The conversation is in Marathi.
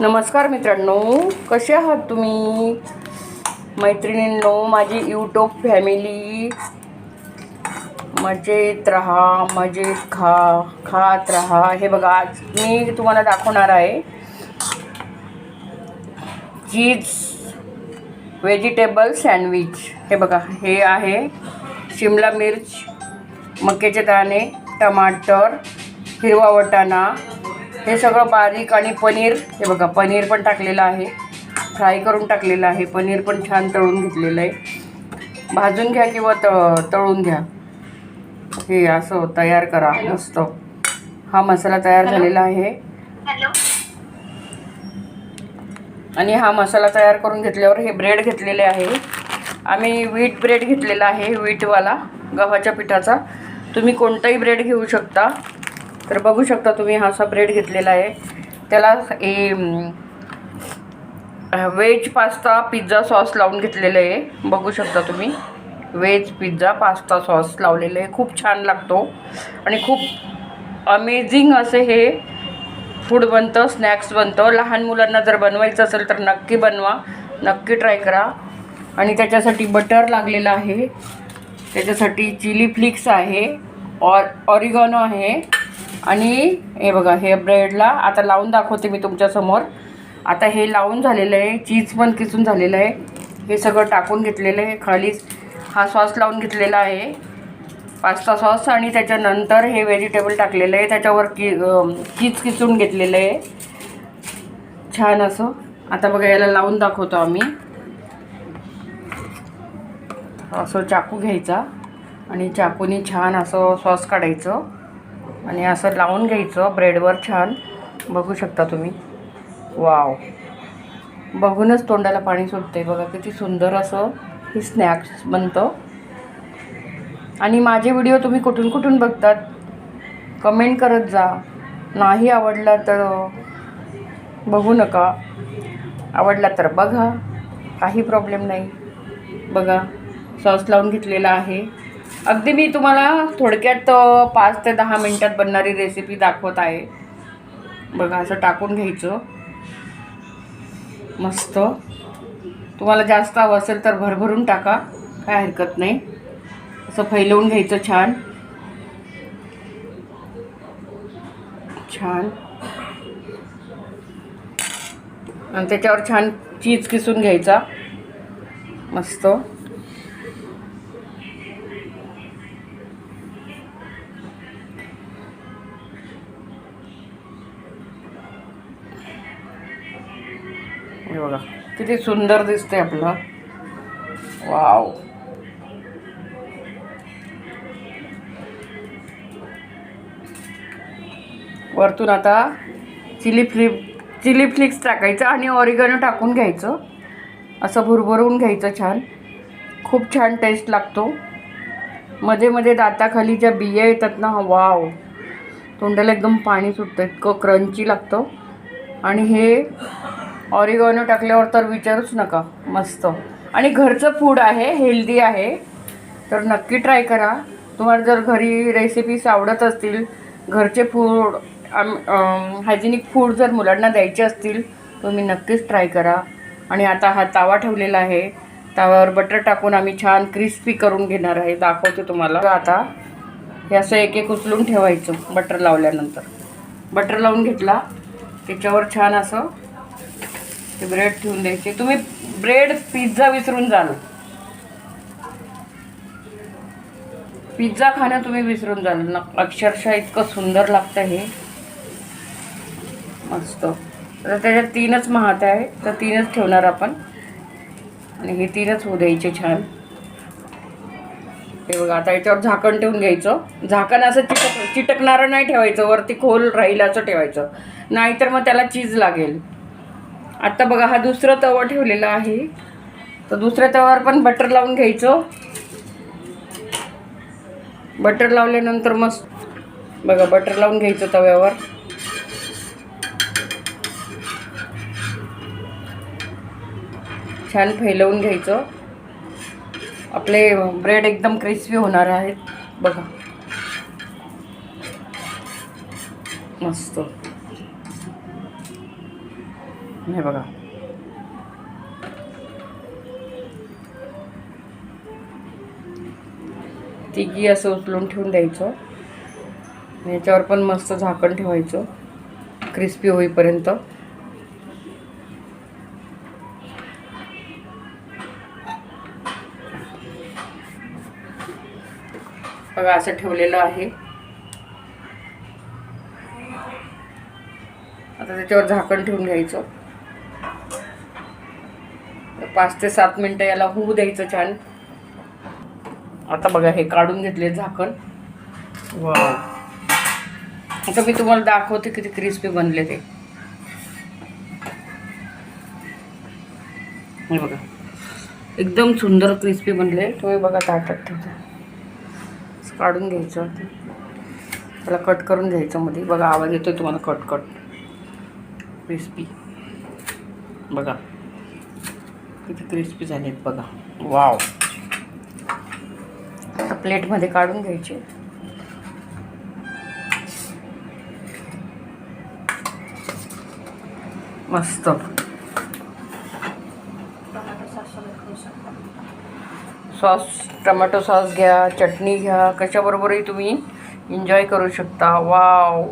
नमस्कार मित्रांनो कसे आहात तुम्ही? मैत्रिणींनो माझी यूट्यूब फॅमिली मजेत राहा मजेत खा खात राहा. हे बघा आज मी तुम्हाला दाखवणार आहे चीज व्हेजिटेबल सँडविच हे बघा हे आहे शिमला मिर्च मक्याचे दाणे टमाटर हिरवा वटाणा हे सगळं बारीक आणि पनीर हे बघा पनीर पण टाकलेलं आहे. फ्राय करून टाकलेलं आहे. पनीर पण छान तळून घेतलेलं आहे. भाजून घ्या किंवा त तळून घ्या. हे असं तयार करा मस्त. हा मसाला तयार झालेला आहे. आणि हा मसाला तयार करून घेतल्यावर हे ब्रेड घेतलेले आहे. आम्ही व्हीट ब्रेड घेतलेला आहे व्हीटवाला गव्हाच्या पिठाचा. तुम्ही कोणताही ब्रेड घेऊ शकता. तर बघू शकता तुम्ही हा असा ब्रेड घेतलेला आहे. त्याला हे व्हेज पास्ता पिझ्झा सॉस लावून घेतलेलं आहे. बघू शकता तुम्ही. व्हेज पिझ्झा पास्ता सॉस लावलेलं आहे. खूप छान लागतो. आणि खूप अमेझिंग असे हे फूड बनतं स्नॅक्स बनतं. लहान मुलांना जर बनवायचं असेल तर नक्की बनवा. नक्की ट्राय करा. आणि त्याच्यासाठी बटर लागलेलं आहे. त्याच्यासाठी चिली फ्लिक्स आहे. ऑर ऑरिगॉनो आहे. आणि हे बघा हे ब्रेडला आता लावून दाखवते मी तुमच्यासमोर. आता हे लावून झालेलं आहे चीज पण किसून झालेलं आहे. हे सगळं टाकून घेतलेलं आहे खाली हा सॉस लावून घेतलेला आहे. पास्ता सॉस आणि त्याच्यानंतर हे व्हेजिटेबल टाकलेलं आहे त्याच्यावर की चीज किसून घेतलेलं आहे. छान असं. आता बघा याला लावून दाखवतो आम्ही. असं चाकू घ्यायचा आणि चाकूनी छान असं सॉस काढायचं. आणि असं लावून घ्यायचं ब्रेडवर छान. बघू शकता तुम्ही. वाव बघूनच तोंडाला पाणी सुटते बघा किती सुंदर असं हे स्नॅक्स बनतं. आणि माझे व्हिडिओ तुम्ही कुठून कुठून बघतात? कमेंट करत जा. नाही आवडला तर बघू नका. आवडला तर बघा. काही प्रॉब्लेम नाही. बघा सॉस लावून घेतलेला आहे. अगदी मी तुम्हाला थोडक्यात पाच ते दहा मिनटात बनणारी रेसिपी दाखवत आहे. बघा असं टाकून घ्यायचं. मस्त. तुम्हाला जास्त हवं असेल तर भरभरून टाका काय हरकत नाही. असं फैलवून घ्यायचं छान. छान. आणि त्याच्यावर छान चीज किसून घ्यायचा. मस्त. हे बघा किती सुंदर दिसते आपलं. वाव. वरतून आता चिली फ्लिप चिली फ्लिक्स टाकायचं आणि ऑरिगॅनो टाकून घ्यायचं. असं भुरभरून घ्यायचं छान. खूप छान टेस्ट लागतो. मध्ये मध्ये दाताखाली ज्या बिया येतात ना वाव. तोंडाला एकदम पाणी सुटतं इतकं क्रंची लागतं. आणि हे ऑरिगॉनो टाकल्यावर तर विचारूच नका. मस्त. आणि घरचं फूड आहे हेल्दी आहे. तर नक्की ट्राय करा. तुम्हाला जर घरी रेसिपीज आवडत असतील घरचे फूड हायजेनिक फूड जर मुलांना द्यायचे असतील तुम्ही नक्कीच ट्राय करा. आणि आता हा तावा ठेवलेला आहे. ताव्यावर बटर टाकून आम्ही छान क्रिस्पी करून घेणार आहे. दाखवते तुम्हाला. आता. हे असं एक एक उचलून ठेवायचं बटर लावल्यानंतर. बटर लावून घेतला. त्याच्यावर छान असं ते ब्रेड ठेवून द्यायचे. तुम्ही ब्रेड पिझ्झा विसरून जाल. पिझ्झा खाणं तुम्ही विसरून जाल. ना अक्षरशः इतकं सुंदर लागतं हे. मस्त. तर त्याच्यात तीनच महात आहे. तर तीनच ठेवणार आपण. आणि हे तीनच होऊ द्यायचे छान. हे बघा आता याच्यावर झाकण ठेवून घ्यायचं. झाकण असं चिटक चिटकणारं नाही ठेवायचं. वरती खोल राहील असं ठेवायचं. नाहीतर मग त्याला चीज लागेल. आत्ता बघा हा दुसरा तवा ठेवलेला आहे. तर दुसऱ्या तव्यावर पण बटर लावून घ्यायचं. बटर लावल्यानंतर मस्त बघा बटर लावून घ्यायचं तव्यावर. छान फैलवून घ्यायचं. आपले ब्रेड एकदम क्रिस्पी होणार आहेत. बघा. मस्त. हे बघा. तिघी असं उचलून ठेवून द्यायचं. याच्यावर पण मस्त झाकण ठेवायचं. क्रिस्पी होईपर्यंत. बघा असं ठेवलेलं आहे. आता त्याच्यावर झाकण ठेवून घ्यायचं. पाच ते सात मिनटं याला होऊ द्यायचं छान. आता बघा हे काढून घेतले झाकण. वा आता मी तुम्हाला दाखवते किती क्रिस्पी बनले ते. हे बघा. एकदम सुंदर क्रिस्पी बनले. तुम्ही बघा ताटात ठेवता. काढून घ्यायचं त्याला कट करून घ्यायचं मध्ये. बघा आवाज येतोय तुम्हाला कट कट. क्रिस्पी. बघा. किती क्रिस्पी झालेत बघा. वाव आता प्लेटमध्ये काढून घ्यायचे. मस्त. सॉस टोमॅटो सॉस घ्या चटणी घ्या कशाबरोबरही तुम्ही एन्जॉय करू शकता. वाव